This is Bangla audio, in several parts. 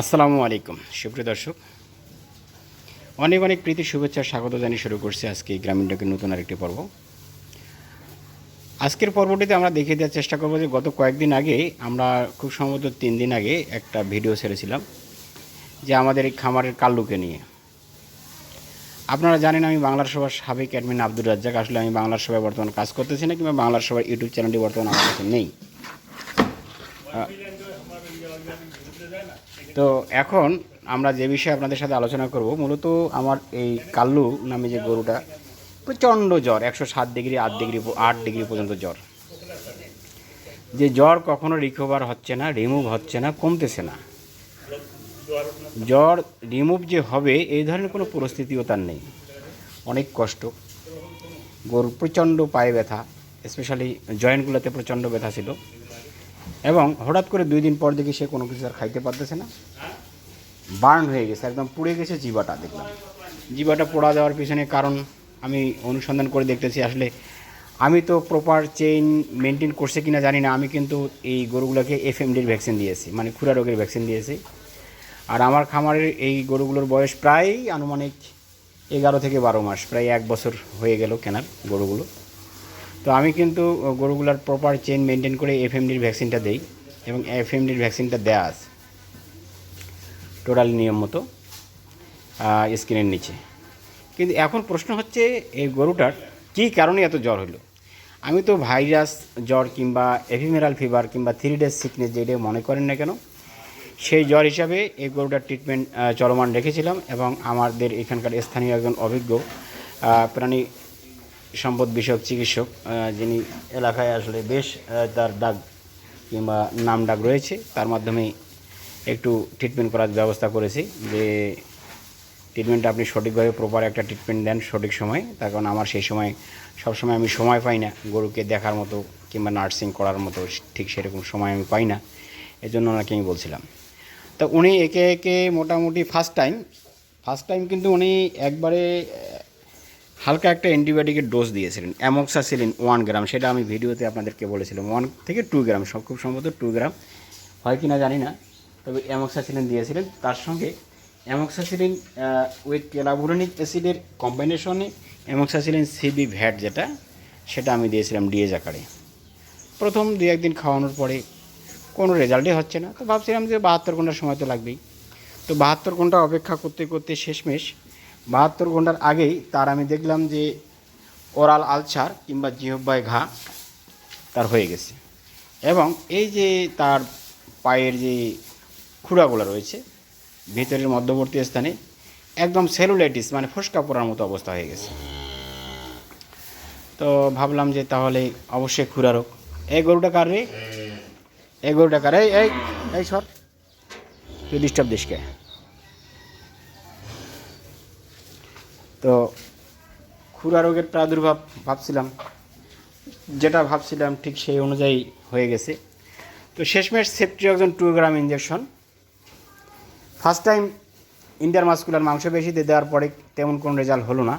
আসসালামু আলাইকুম। সুপ্রিয় দর্শক, অনেক অনেক প্রীতি, শুভেচ্ছা, স্বাগত জানিয়ে শুরু করছি আজকে গ্রামীণ ডাকের নতুন আরেকটি পর্ব। আজকের পর্বটিতে আমরা দেখিয়ে দেওয়ার চেষ্টা করব যে গত কয়েকদিন আগে আমরা খুব সম্ভবত তিন দিন আগে একটা ভিডিও ছেড়েছিলাম যে আমাদের এই খামারের কাল্লুকে নিয়ে। আপনারা জানেন আমি বাংলার সভার সাবেক অ্যাডমিন আব্দুর রাজ্জাক। আসলে আমি বাংলার সভায় বর্তমান কাজ করতেছি না কিংবা বাংলার সভার ইউটিউব চ্যানেলটি বর্তমানে আমার কাছে নেই। তো এখন আমরা যে বিষয়ে আপনাদের সাথে আলোচনা করব, মূলত আমার এই কাল্লু নামে যে গরুটা, প্রচণ্ড জ্বর, একশো সাত ডিগ্রি, আট ডিগ্রি আট ডিগ্রি পর্যন্ত জ্বর। যে জ্বর কখনো রিকভার হচ্ছে না রিমুভ হচ্ছে না, কমতেছে না। জ্বর রিমুভ যে হবে, এই ধরনের কোনো পরিস্থিতিও তার নেই। অনেক কষ্ট। গরুর প্রচণ্ড পায়ে ব্যথা স্পেশালি জয়েন্টগুলোতে প্রচণ্ড ব্যথা ছিল। এবং হঠাৎ করে দুই দিন পর দেখি সে কোনো কিছু আর খাইতে পারতেছে না। বার্ন হয়ে গেছে, একদম পুড়ে গেছে জিবাটা দেখলাম। জিবাটা পোড়া যাওয়ার পিছনে কারণ আমি অনুসন্ধান করে দেখতেছি আসলে আমি তো প্রপার চেইন মেনটেন করছে কিনা জানি না, আমি কিন্তু এই গরুগুলোকে এফএমডির ভ্যাকসিন দিয়েছি মানে খুরা রোগের ভ্যাকসিন দিয়েছি। আর আমার খামারের এই গরুগুলোর বয়স প্রায় আনুমানিক এগারো থেকে বারো মাস, প্রায় এক বছর হয়ে গেল কেনার গরুগুলো। তো আমি কিন্তু গরুগুলোর প্রপার চেন মেনটেন করে এফএমডির ভ্যাকসিনটা দেই এবং এফএমডির ভ্যাকসিনটা দেওয়া আছে। টোটাল নিয়ম মতো স্ক্রিনের নিচে। কিন্তু এখন প্রশ্ন হচ্ছে, এই গরুটার কী কারণে এত জ্বর হলো? আমি তো ভাইরাস, জ্বর কিংবা এভিমেরাল ফিভার কিংবা থ্রি ডেজ সিকনেস যেটা মনে করেন না কেন, সেই জ্বর হিসাবে এই গরুটার ট্রিটমেন্ট চলমান রেখেছিলাম এবং আমাদের এখানকার স্থানীয় একজন অভিজ্ঞ প্রাণী সম্পদ বিষয়ক চিকিৎসক যিনি এলাকায় আসলে বেশ তার ডাক কিংবা নাম ডাক রয়েছে, তার মাধ্যমে একটু ট্রিটমেন্ট করার ব্যবস্থা করেছি যে ট্রিটমেন্টটা আপনি সঠিকভাবে প্রপার একটা ট্রিটমেন্ট দেন সঠিক সময়। তার কারণ আমার সেই সময়, সবসময় আমি সময় পাই না গরুকে দেখার মতো কিংবা নার্সিং করার মতো ঠিক সেরকম সময় আমি পাই না, এজন্য ওনাকে আমি বলছিলাম। তো উনি একে একে মোটামুটি ফার্স্ট টাইম ফার্স্ট টাইম কিন্তু উনি একবারে হালকা একটা অ্যান্টিবায়োটিকের ডোজ দিয়েছিলেন, অ্যামক্সাসিলিন ওয়ান গ্রাম, সেটা আমি ভিডিওতে আপনাদেরকে বলেছিলাম, ওয়ান থেকে টু গ্রাম, সব খুব সম্ভবত টু গ্রাম। হয় কি না জানি না, তবে অ্যামক্সাসিলিন দিয়েছিলেন। তার সঙ্গে অ্যামক্সাসিলিন উইথ ক্যালাভুরনিক অ্যাসিডের কম্বিনেশনে অ্যামক্সাসিলিন সিবি ভ্যাট যেটা, সেটা আমি দিয়েছিলাম ডিএজ আকারে প্রথম দু একদিন খাওয়ানোর পরে কোনো রেজাল্টই হচ্ছে না। তো ভাবছিলাম যে বাহাত্তর ঘণ্টার সময় তো লাগবেই। তো বাহাত্তর ঘণ্টা অপেক্ষা করতে করতে শেষমেশ বাহাত্তর ঘণ্টার আগেই তার আমি দেখলাম যে ওরাল আলসার কিংবা জিহব্বায় ঘা তার হয়ে গেছে। এবং এই যে তার পায়ের যে খুঁড়াগুলো রয়েছে, ভিতরের মধ্যবর্তী স্থানে একদম সেলুলাইটিস মানে ফসকা পড়ার মতো অবস্থা হয়ে গেছে। তো ভাবলাম যে তাহলে অবশ্যই খুরা রোগ। এই গরুটা কার রে? এই গরুটা কার? এই এই সর। তুই ডিস্টার্ব দিসকে তো খুরা রোগের প্রাদুর্ভাব ভাবছিলাম, যেটা ভাবছিলাম ঠিক সেই অনুযায়ী হয়ে গেছে। তো শেষমেশ ceftriaxone two gram injection first time inter muscular মাংস বেশিতে দেওয়ার পরে তেমন কোনো রেজাল্ট হলো না।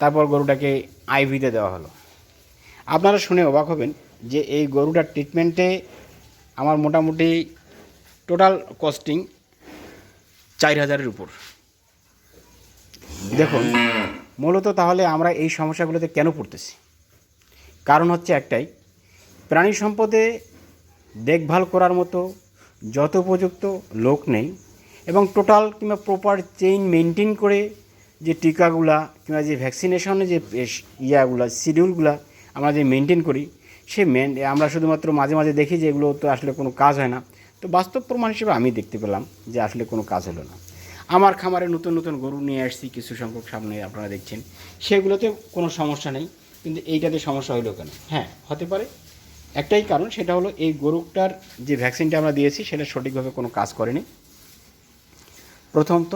তারপর গরুটাকে আইভিতে দেওয়া হলো। আপনারা শুনে অবাক হবেন যে এই গরুটার ট্রিটমেন্টে আমার মোটামুটি টোটাল কস্টিং চার হাজারের উপর। দেখুন মূলত তাহলে আমরা এই সমস্যাগুলোতে কেন পড়তেছি? কারণ হচ্ছে একটাই প্রাণী সম্পদে দেখভাল করার মতো যত উপযুক্ত লোক নেই এবং টোটাল কিংবা প্রপার চেইন মেনটেন করে যে টিকাগুলা কিংবা যে ভ্যাকসিনেশনে যে ইয়াগুলা শিডিউলগুলা আমরা যে মেনটেন করি সে মেন আমরা শুধুমাত্র মাঝে মাঝে দেখি যে এগুলো তো আসলে কোনো কাজ হয় না। তো বাস্তব প্রমাণ হিসেবে আমি দেখতে পেলাম যে আসলে কোনো কাজ হলো না। আমার খামারে নতুন নতুন গরু নিয়ে আসছি, কিছু সংখ্যক সামনে আপনারা দেখছেন। সেগুলোতে কোনো সমস্যা নেই, কিন্তু এইটাতে সমস্যা হলো কেন? হ্যাঁ হতে পারে। একটাই কারণ, সেটা হলো এই গরুটার যে ভ্যাকসিনটা আমরা দিয়েছি, সেটা সঠিকভাবে কোনো কাজ করেনি। প্রথমত।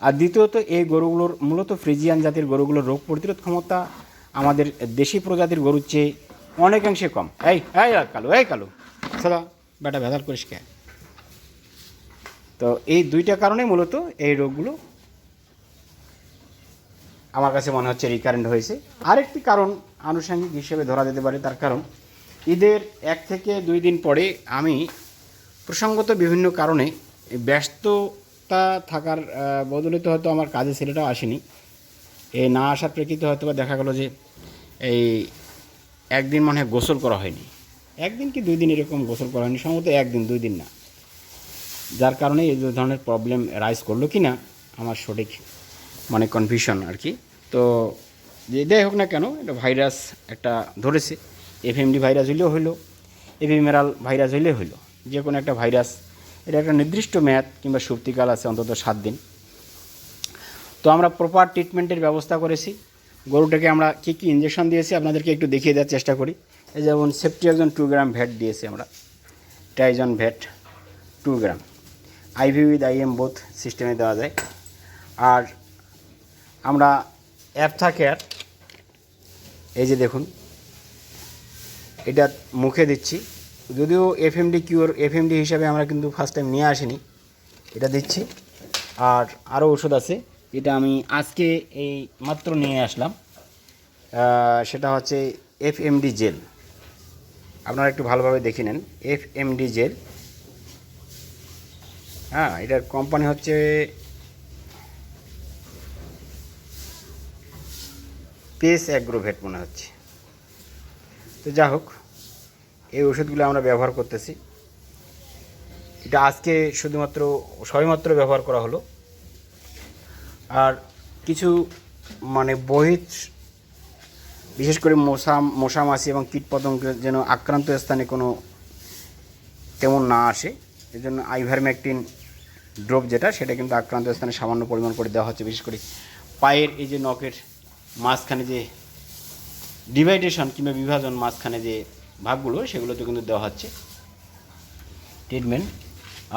আর দ্বিতীয়ত, এই গরুগুলোর মূলত ফ্রিজিয়ান জাতির গরুগুলোর রোগ প্রতিরোধ ক্ষমতা আমাদের দেশি প্রজাতির গরুর চেয়ে অনেকাংশে কম। এই এই কালো এই কালো। সাদা বেটা ভেজাল করিস কে? তো এই দুইটা কারণে মূলত এই রোগগুলো আমার কাছে মনে হচ্ছে রিকারেন্ট হয়েছে। আরেকটি কারণ আনুষঙ্গিক হিসেবে ধরা যেতে পারে তার কারণ ঈদের এক থেকে দুই দিন পরে আমি প্রসঙ্গত বিভিন্ন কারণে ব্যস্ততা থাকার আহ, বদলিতে হয়তো আমার কাজে ছেলেটাও আসেনি। এই না আসার প্রেক্ষিতে হয়তো বা দেখা গেলো যে এই একদিন মনে হয় গোসল করা হয়নি। একদিন কি দুই দিন এরকম গোসল করা হয়নি? সম্ভবত একদিন দুই দিন না। যার কারণে এই ধরনের প্রবলেম রাইজ করল কি না আমার সঠিক মানে কনফিউশন আর কি। তো যে যাই হোক না কেন, এটা ভাইরাস একটা ধরেছে। এফএমডি ভাইরাস হইলেও হইল এভিমেরাল ভাইরাস হইলেও হইল। যে কোনো একটা ভাইরাস এটা একটা নির্দিষ্ট মেয়াদ কিংবা সুপ্তিকাল আছে অন্তত সাত দিন। তো আমরা প্রপার ট্রিটমেন্টের ব্যবস্থা করেছি। গরুটাকে আমরা কী কী ইঞ্জেকশন দিয়েছি আপনাদেরকে একটু দেখিয়ে দেওয়ার চেষ্টা করি। এই যেমন সেফটি একজন টু গ্রাম ভ্যাট দিয়েছি আমরা। টাইজন vet two gram IV with IM both সিস্টেমে দেওয়া যায়। আর আমরা অ্যাপথা কেয়ার এই যে দেখুন, এটা মুখে দিচ্ছি। যদিও এফ এফএমডি কিউর এফএমডি হিসাবে আমরা কিন্তু ফার্স্ট টাইম নিয়ে আসিনি, এটা দিচ্ছি। আর আরও ওষুধ আছে এটা আমি আজকে এই মাত্র নিয়ে আসলাম। সেটা হচ্ছে এফ এফএমডি জেল আপনারা একটু ভালোভাবে দেখে নেন এফ এফএমডি জেল হ্যাঁ এটার কোম্পানি হচ্ছে পেস অ্যাগ্রোভেট মনে হচ্ছে। তো যা হোক, এই ওষুধগুলো আমরা ব্যবহার করতেছি। এটা আজকে শুধুমাত্র, সবেমাত্র ব্যবহার করা হলো। আর কিছু মানে বহির বিশেষ করে মশা মশা মাছি এবং কীটপতঙ্গ যেন আক্রান্ত স্থানে কোনো তেমন না আসে এই জন্য আইভারম্যাকটিন ড্রপ যেটা, সেটা কিন্তু আক্রান্ত স্থানে সামান্য পরিমাণ করে দেওয়া হচ্ছে। বিশেষ করে পায়ের এই যে নখের মাঝখানে যে ডিভাইডেশন কিংবা বিভাজন মাঝখানে যে ভাগগুলো, সেগুলোতে কিন্তু দেওয়া হচ্ছে ট্রিটমেন্ট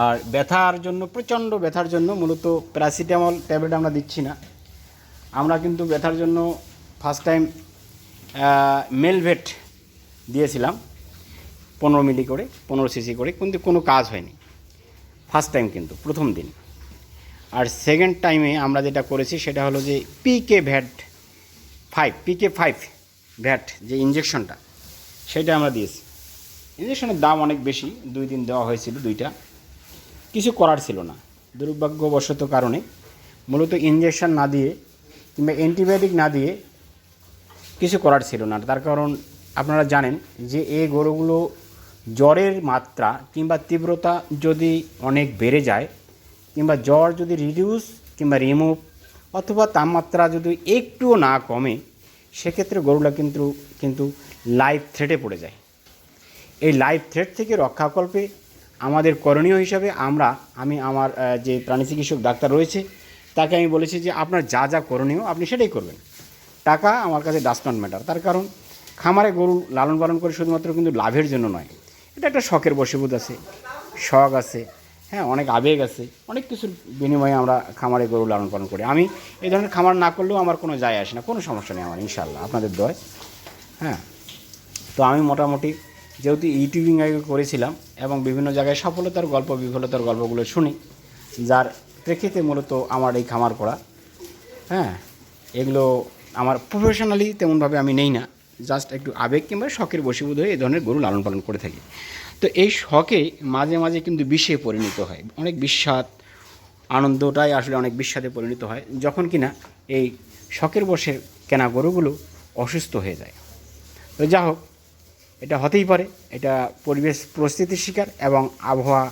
আর ব্যথার জন্য, প্রচণ্ড ব্যথার জন্য মূলত প্যারাসিটামল ট্যাবলেট আমরা দিচ্ছি না। আমরা কিন্তু ব্যথার জন্য ফার্স্ট টাইম মেলভেট দিয়েছিলাম। পনেরো মিলি করে, পনেরো সিসি করে, কিন্তু কোনো কাজ হয়নি। ফার্স্ট টাইম কিন্তু, প্রথম দিন। আর সেকেন্ড টাইমে আমরা যেটা করেছি, সেটা হলো যে PK vet five PK five vet যে ইঞ্জেকশনটা সেটা আমরা দিয়েছি। ইঞ্জেকশনের দাম অনেক বেশি, দুই দিন দেওয়া হয়েছিল দুইটা। কিছু করার ছিল না, দুর্ভাগ্যবশত কারণে। মূলত ইঞ্জেকশন না দিয়ে কিংবা অ্যান্টিবায়োটিক না দিয়ে কিছু করার ছিল না। তার কারণ আপনারা জানেন যে এই গরুগুলো জ্বরের মাত্রা কিংবা তীব্রতা যদি অনেক বেড়ে যায়, কিংবা জ্বর যদি রিডিউস কিংবা রিমুভ অথবা তাপমাত্রা যদি একটুও না কমে, সেক্ষেত্রে গরুলা কিন্তু কিন্তু লাইফ থ্রেটে পড়ে যায়। এই লাইফ থ্রেট থেকে রক্ষাকল্পে আমাদের করণীয় হিসাবে আমরা, আমি আমার যে প্রাণী চিকিৎসক ডাক্তার রয়েছে, তাকে আমি বলেছি যে আপনার যা যা করণীয় আপনি সেটাই করবেন। টাকা আমার কাছে ডাস নট ম্যাটার তার কারণ, খামারে গরু লালন পালন করে শুধুমাত্র কিন্তু লাভের জন্য নয়। এটা একটা শখের বশীভূত আছে। শখ আছে হ্যাঁ অনেক আবেগ আছে, অনেক কিছুর বিনিময়ে আমরা খামারে গরু লালন পালন করি। আমি এই ধরনের খামার না করলেও আমার কোনো যায় আসে না, কোনো সমস্যা নেই আমার ইনশাল্লাহ আপনাদের দয় হ্যাঁ। তো আমি মোটামুটি যেহেতু ইউটিউবিং আগে করেছিলাম এবং বিভিন্ন জায়গায় সফলতার গল্প, বিফলতার গল্পগুলো শুনি, যার প্রেক্ষিতে মূলত আমার এই খামার করা হ্যাঁ এগুলো আমার প্রফেশনালি তেমনভাবে আমি নেই না। জাস্ট একটু আবেগ কিংবা শখের বশীভূত হয়ে এই ধরনের গরু লালন পালন করে থাকি। তো এই শখে মাঝে মাঝে কিন্তু বিষে পরিণত হয়। অনেক বিস্বাদ, আনন্দটাই আসলে অনেক বিস্বাদে পরিণত হয়। যখন কিনা এই শখের বসে কেনা গরুগুলো অসুস্থ হয়ে যায়। তো যা হোক, এটা হতেই পারে। এটা পরিবেশ পরিস্থিতির শিকার এবং আবহাওয়া,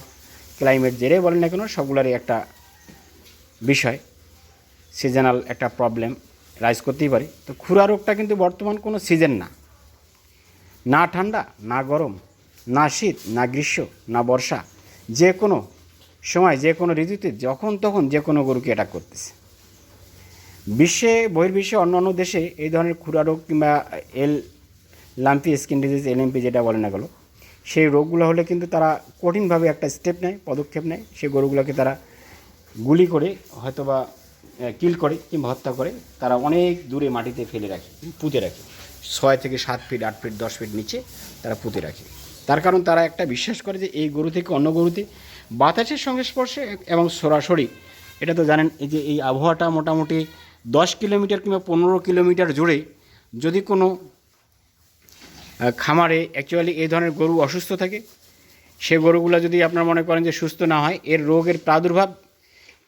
ক্লাইমেট যেটাই বলেন না কেন, সবগুলোরই একটা বিষয়। সিজনাল একটা প্রবলেম। রাইজ করতেই পারে। তো খুরা রোগটা কিন্তু বর্তমান কোনো সিজন না। না ঠান্ডা, না গরম, না শীত, না গ্রীষ্ম, না বর্ষা, যে কোনো সময়, যে কোনো ঋতুতে, যখন তখন যে কোনো গরুকে অ্যাটাক করতেছে। বিশ্বে, বহির্বিশ্বে, অন্য অন্য দেশে এই ধরনের খুরা রোগ কিংবা এল লাম্পি স্কিন ডিজিজ, এলএমপি যেটা বলে না গেলো সেই রোগগুলো হলে কিন্তু তারা কঠিনভাবে একটা স্টেপ নেয়, পদক্ষেপ নেয়। সেই গরুগুলোকে তারা গুলি করে হয়তোবা কিল করে কিংবা হত্যা করে, তারা অনেক দূরে মাটিতে ফেলে রাখে, পুঁতে রাখে। ছয় থেকে সাত ফিট আট ফিট দশ ফিট নিচে তারা পুঁতে রাখে। তার কারণ তারা একটা বিশ্বাস করে যে এই গরু থেকে অন্য গরুতে বাতাসের সংস্পর্শে এবং সরাসরি, এটা তো জানেন, এই যে এই আবহাওয়াটা মোটামুটি দশ কিলোমিটার কিংবা পনেরো কিলোমিটার জুড়ে যদি কোনো খামারে অ্যাকচুয়ালি এই ধরনের গরু অসুস্থ থাকে, সে গরুগুলো যদি আপনার মনে করেন যে সুস্থ না হয়, এর রোগের প্রাদুর্ভাব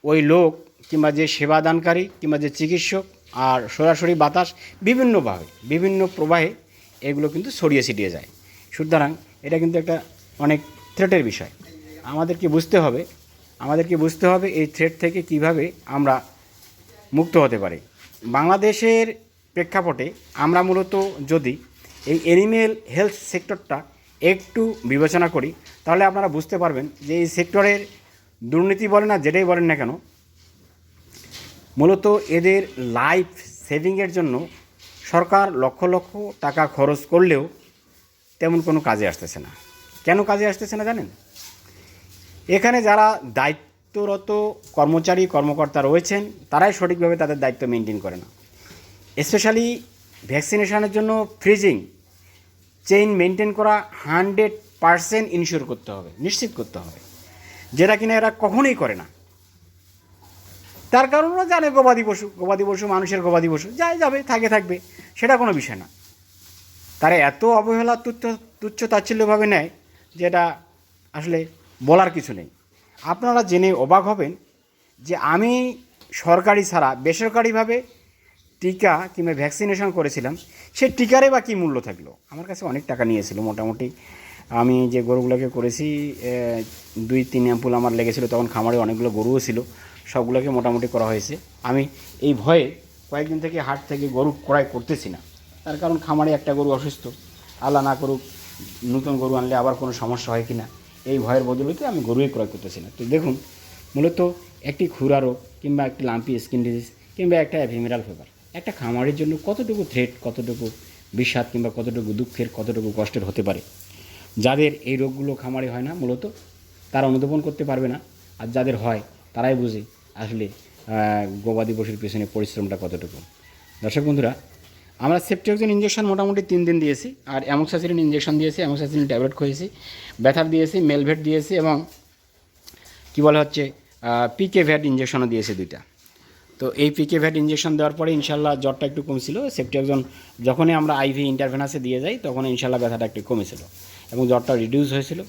ওই লোক কিংবা যে সেবাদানকারী কিংবা যে চিকিৎসক আর সরাসরি বাতাস বিভিন্নভাবে বিভিন্ন প্রবাহে এগুলো কিন্তু ছড়িয়ে ছিটিয়ে যায়। সুতরাং এটা কিন্তু একটা অনেক থ্রেটের বিষয়। আমাদেরকে বুঝতে হবে? আমাদেরকে বুঝতে হবে এই থ্রেট থেকে কীভাবে আমরা মুক্ত হতে পারি? বাংলাদেশের প্রেক্ষাপটে আমরা মূলত যদি এই অ্যানিমেল হেলথ সেক্টরটা একটু বিবেচনা করি, তাহলে আপনারা বুঝতে পারবেন যে এই সেক্টরের দুর্নীতি বলেন না, যেটাই বলেন না কেন মূলত এদের লাইফ সেভিংয়ের জন্য সরকার লক্ষ লক্ষ টাকা খরচ করলেও তেমন কোনো কাজে আসতেছে না। কেন কাজে আসতেছে না জানেন? এখানে যারা দায়িত্বরত কর্মচারী, কর্মকর্তা রয়েছেন, তারাই সঠিকভাবে তাদের দায়িত্ব মেনটেন করে না। স্পেশালি ভ্যাকসিনেশনের জন্য ফ্রিজিং চেইন মেনটেন করা হান্ড্রেড পারসেন্ট ইনশিওর করতে হবে, নিশ্চিত করতে হবে। যেটা কিনা এরা কখনোই করে না। তার কারণ ওরা জানে গবাদি পশু গবাদি পশু মানুষের গবাদি পশু, যাই যাবে, থাকে, থাকবে, সেটা কোনো বিষয় না। তারা এত অবহেলা তুচ্ছ তুচ্ছ তাচ্ছিল্যভাবে নেয় যেটা আসলে বলার কিছু নেই। আপনারা জেনে অবাক হবেন যে আমি সরকারি ছাড়া, বেসরকারিভাবে টিকা কিংবা ভ্যাকসিনেশন করেছিলাম, সে টিকারে বা কী মূল্য থাকল? আমার কাছে অনেক টাকা নিয়েছিল মোটামুটি। আমি যে গরুগুলোকে করেছি দুই, তিন অ্যাম্পুল আমার লেগেছিলো, তখন খামারে অনেকগুলো গরুও ছিল। সবগুলোকে মোটামুটি করা হয়েছে। আমি এই ভয়ে কয়েকদিন থেকে হাট থেকে গরু ক্রয় করতেছি না। তার কারণ খামারে একটা গরু অসুস্থ আল্লাহ না করুক, নতুন গরু আনলে আবার কোনো সমস্যা হয় কি না এই ভয়ের বদলতে আমি গরুই ক্রয় করতেছি না। তো দেখুন, মূলত একটি খুরা রোগ কিংবা একটি লাম্পি স্কিন ডিজিজ কিংবা একটা অ্যাভিমিরাল ফিভার, একটা খামারের জন্য কতটুকু থ্রেট কতটুকু বিষাদ কিংবা কতটুকু দুঃখের, কতটুকু কষ্টের হতে পারে? যাদের এই রোগগুলো খামারে হয় না, মূলত তারা অনুধাবন করতে পারবে না। আর যাদের হয় তারাই বুঝে আসলে গবাদি পশুর পেছনে পরিশ্রমটা কতটুকু। দর্শক বন্ধুরা, আমরা সেপ্টোক্সিন ইঞ্জেকশন মোটামুটি তিন দিন দিয়েছি, আর অ্যামোক্সাসিলিন ইঞ্জেকশন দিয়েছি অ্যামোক্সাসিলিন ট্যাবলেট খেয়েছি ব্যথার দিয়েছি, মেলভেট দিয়েছি এবং কি বলা হচ্ছে পিকে ভ্যাট ইঞ্জেকশনও দিয়েছে দুইটা। তো এই পিকে ভ্যাট ইঞ্জেকশন দেওয়ার পরে ইনশাল্লাহ জ্বরটা একটু কমছিল সেপ্টিকজন যখনই আমরা আইভি ইন্টারভেনাসে দিয়ে যাই তখন ইনশাল্লাহ ব্যথাটা একটু কমেছিল এবং জ্বরটা রিডিউস হয়েছিল।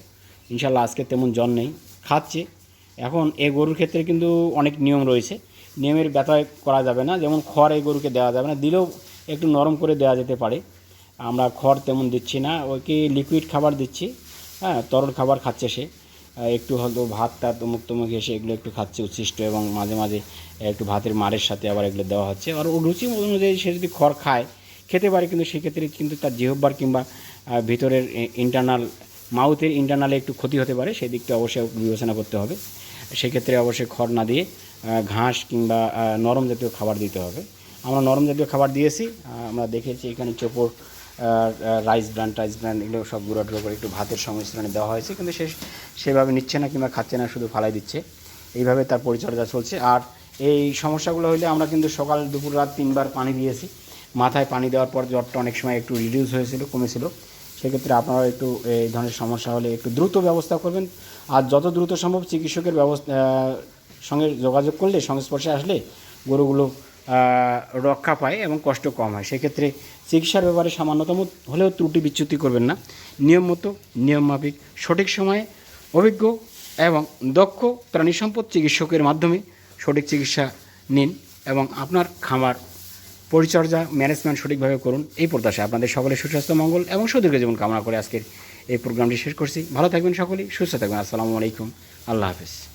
ইনশাল্লাহ আজকে তেমন জ্বর নেই, খাচ্ছে এখন এই গরুর ক্ষেত্রে কিন্তু অনেক নিয়ম রয়েছে। নিয়মের ব্যথা করা যাবে না, যেমন খড় এই গরুকে দেওয়া যাবে না, দিলেও একটু নরম করে দেওয়া যেতে পারে। আমরা খড় তেমন দিচ্ছি না, ওকে লিকুইড খাবার দিচ্ছি হ্যাঁ তরল খাবার খাচ্ছে সে। একটু হয়তো ভাত টাত মুখ তুমুখ এসে এগুলো একটু খাচ্ছে উচ্ছিষ্ট এবং মাঝে মাঝে একটু ভাতের মারের সাথে আবার এগুলো দেওয়া হচ্ছে। আর ও রুচি অনুযায়ী সে যদি খড় খায়, খেতে পারে, কিন্তু সেক্ষেত্রে কিন্তু তার জিহব্বার কিংবা ভিতরের ইন্টারনাল মাউথের ইন্টারনালে একটু ক্ষতি হতে পারে, সেই দিকটা অবশ্যই বিবেচনা করতে হবে। সেক্ষেত্রে অবশ্যই খড় না দিয়ে ঘাস কিংবা নরম জাতীয় খাবার দিতে হবে। আমরা নরম জাতীয় খাবার দিয়েছি আমরা দেখেছি এখানে চোপড় রাইস ব্র্যান্ড টাইস ব্র্যান্ড এগুলো সব গুঁড়ো করে একটু ভাতের সংমিশ্রণে দেওয়া হয়েছে, কিন্তু সে, সেভাবে নিচ্ছে না কিংবা খাচ্ছে না, শুধু ফালাই দিচ্ছে। এইভাবে তার পরিচর্যা চলছে। আর এই সমস্যাগুলো হলে আমরা কিন্তু সকাল, দুপুর, রাত তিনবার পানি দিয়েছি। মাথায় পানি দেওয়ার পর জ্বরটা অনেক সময় একটু রিডিউস হয়েছিল, কমেছিল। সেক্ষেত্রে আপনারা একটু এই ধরনের সমস্যা হলে একটু দ্রুত ব্যবস্থা করবেন। আর যত দ্রুত সম্ভব চিকিৎসকের ব্যবস্থা সঙ্গে যোগাযোগ করলে, সংস্পর্শে আসলে গরুগুলো রক্ষা পায় এবং কষ্ট কম হয়। সেক্ষেত্রে চিকিৎসার ব্যাপারে সামান্যতম হলেও ত্রুটি বিচ্যুতি করবেন না। নিয়ম মতো নিয়ম মাফিক সঠিক সময়ে অভিজ্ঞ এবং দক্ষ প্রাণী সম্পদ চিকিৎসকের মাধ্যমে সঠিক চিকিৎসা নিন এবং আপনার খামার পরিচর্যা ম্যানেজমেন্ট সঠিকভাবে করুন। এই প্রত্যাশা আপনাদের সকলের সুস্বাস্থ্য, মঙ্গল এবং সুদীর্ঘ জীবন কামনা করে আজকের এই প্রোগ্রামটি শেষ করছি। ভালো থাকবেন সকলেই, সুস্থ থাকবেন। আসসালামু আলাইকুম। আল্লাহ হাফিজ।